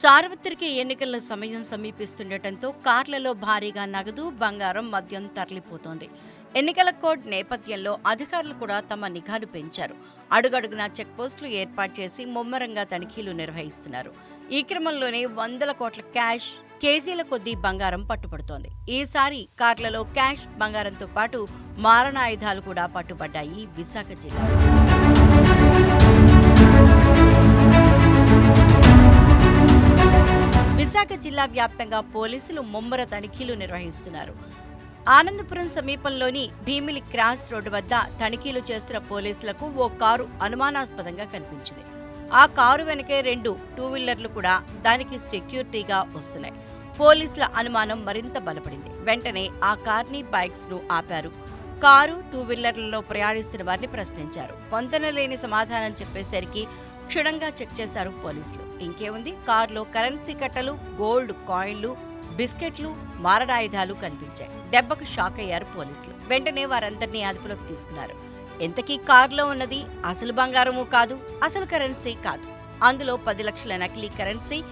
సార్వత్రిక ఎన్నికల సమయం సమీపిస్తుండటంతో కార్లలో భారీగా నగదు బంగారం మద్యం తరలిపోతోంది. ఎన్నికల కోడ్ నేపథ్యంలో అధికారులు కూడా తమ నిఘాలు పెంచారు. అడుగడుగునా చెక్ పోస్టులు ఏర్పాటు చేసి ముమ్మరంగా తనిఖీలు నిర్వహిస్తున్నారు. ఈ క్రమంలోనే వందల కోట్ల క్యాష్ కేజీల కొద్దీ బంగారం పట్టుబడుతోంది. ఈసారి కార్లలో క్యాష్ బంగారంతో పాటు మారణాయుధాలు కూడా పట్టుబడ్డాయి విశాఖ జిల్లాలో విశాఖ జిల్లా వ్యాప్తంగా పోలీసులు ముమ్మర తనిఖీలు నిర్వహిస్తున్నారు. ఆనందపురం సమీపంలోని భీమిలి క్రాస్ రోడ్డు వద్ద తనిఖీలు చేస్తున్న పోలీసులకు ఓ కారు అనుమానాస్పదంగా కనిపించింది. ఆ కారు వెనకే రెండు టూ వీలర్లు కూడా దానికి సెక్యూరిటీగా వస్తున్నాయి. పోలీసుల అనుమానం మరింత బలపడింది. వెంటనే ఆ కార్ని బైక్స్ను ఆపారు. కారు టూ వీలర్లలో ప్రయాణిస్తున్న వారిని ప్రశ్నించారు. పొంతనలేని సమాధానం చెప్పేసరికి క్షుణ్ణంగా చెక్ చేశారు పోలీసులు. ఇంకేముంది? కారులో కరెన్సీ కట్టలు గోల్డ్ కాయిన్లు బిస్కెట్లు మారణాయుధాలు కనిపించాయి. దెబ్బకు షాక్ అయ్యారు పోలీసులు. వెంటనే వారందరినీ అదుపులోకి తీసుకున్నారు. ఎంతకీ కారులో ఉన్నది? అసలు బంగారము కాదు అసలు కరెన్సీ కాదు. అందులో పది లక్షల నకిలీ కరెన్సీ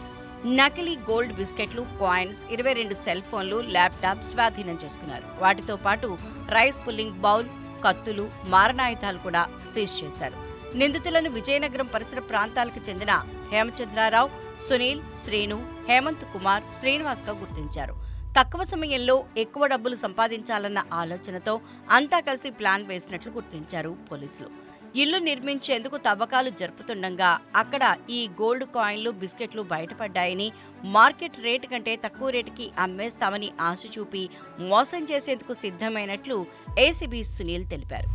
నకిలీ గోల్డ్ బిస్కెట్లు కాయిన్స్ ఇరవై రెండు సెల్ ఫోన్లు ల్యాప్టాప్ స్వాధీనం చేసుకున్నారు. వాటితో పాటు రైస్ పుల్లింగ్ బౌల్ కత్తులు మారణాయుధాలు కూడా సీజ్ చేశారు. నిందితులను విజయనగరం పరిసర ప్రాంతాలకు చెందిన హేమచంద్రారావు సునీల్ శ్రీను హేమంత్ కుమార్ శ్రీనివాస్గా గుర్తించారు. తక్కువ సమయంలో ఎక్కువ డబ్బులు సంపాదించాలన్న ఆలోచనతో అంతా కలిసి ప్లాన్ వేసినట్లు గుర్తించారు పోలీసులు. ఇల్లు నిర్మించేందుకు తవ్వకాలు జరుపుతుండగా అక్కడ ఈ గోల్డ్ కాయిన్లు బిస్కెట్లు బయటపడ్డాయని మార్కెట్ రేటు కంటే తక్కువ రేటుకి అమ్మేస్తామని ఆశ చూపి మోసం చేసేందుకు సిద్ధమైనట్లు ఏసీబీ సునీల్ తెలిపారు.